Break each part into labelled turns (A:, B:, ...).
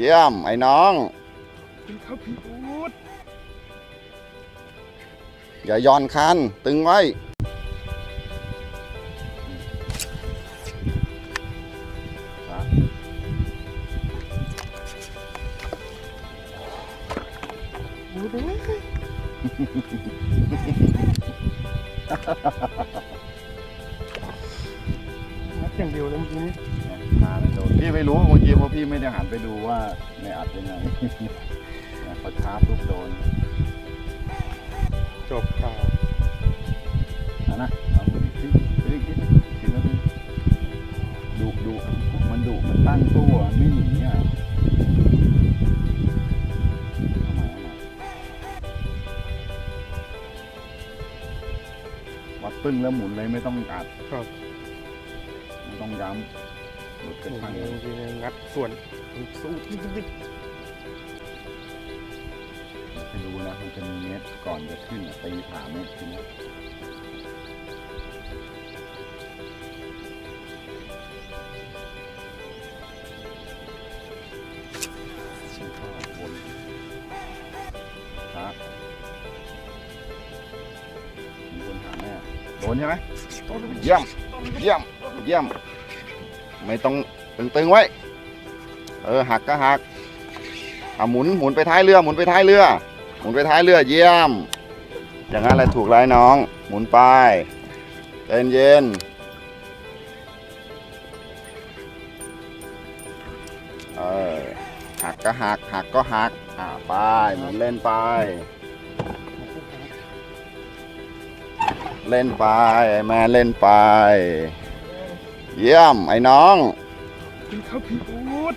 A: เยี่ยม ไอ้น้อง
B: กินข้าวพี่อูด
A: อย่าย่อนคัน ตึงไว้
B: อูดเลยนัดอย่างเดียวเลยเมื่อกี้นี้
A: มาแล้วโดน พี่ไม่รู้เมื่อกี้เพราะพี่ไม่ได้หันไปดูว่าในอัดเป็นไงเขาชาร์จลูกโดน
B: จบข่าว
A: อะนะเอาดูอีกทีดูอีกทีสิบนาทีดุดุมันดุมันตั้งตัวไม่หนีอะเอาใหม่เอาใหม่วัดปึ้งแล้วหมุนเลยไม่ต้องอัด
B: ครับ
A: ไม่ต้องย้ำ หลุดกระ
B: โอ้
A: ทั่ง
B: โหเมื่อกี้นงัดส่วนสู้ที่ที่
A: ไปดูนะมันจะมีเม็ดก่อนจะขึ้นตีผ่าเม็ดทีนี้โดนใช่ไหมเยี่ยม เยี่ยม เยี่ยม ไม่ต้องตึงๆไว้ เออหักก็หักอะหมุนหมุนไปท้ายเรือ หมุนไปท้ายเรือ หมุนไปท้ายเรือเยี่ยม อย่างนั้นแหละถูกแล้วน้อง หมุนไปใจเย็นเออหักก็หักหักก็หักอ่าไปหมุนเล่นไป เล่นไปแม่เล่นไป เยี่ยมไอ้น้อง
B: กินข้าวพี่อูด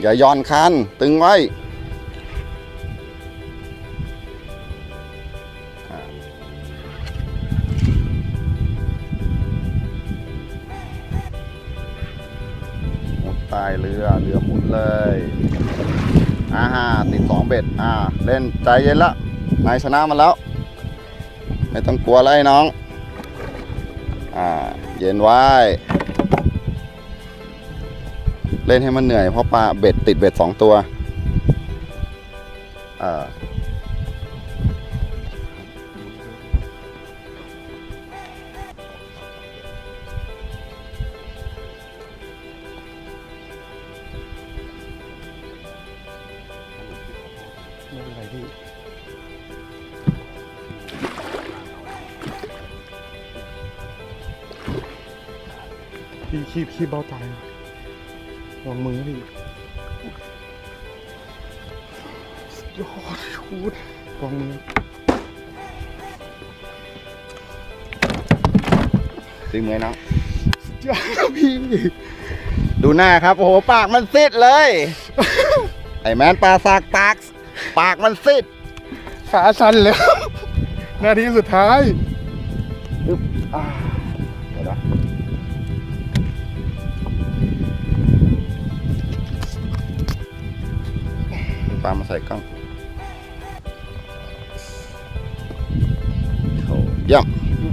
A: อย่าย่อนคันตึงไว้อ่าหมุนใต้เรือเรือหมุนเลยอ่าฮะติดสองเบ็ดอ่า เล่นใจเย็นละนายชนะมันแล้ว ไม่ต้องกลัวอะไรน้อง อ่าเย็นไว้เล่นให้มันเหนื่อยเพราะปลาเบ็ดติดเบ็ดสองตัวออ
B: ไม่เป็นไรพี่ พี่คีบคีบเบาตายลองมือพี่สุดยอดชูดลองมือ
A: ตึงมือน้อง
B: สุดยอดครับพี่
A: ดูหน้าครับ โอ้โห ปากมันซิดเลย ไอ้แมนปลาสากปากปากมันซิด
B: ขาสั่นแล้ว นาทีสุดท้าย
A: อ่า ปลามาใส่กล้องโถเยี่ยม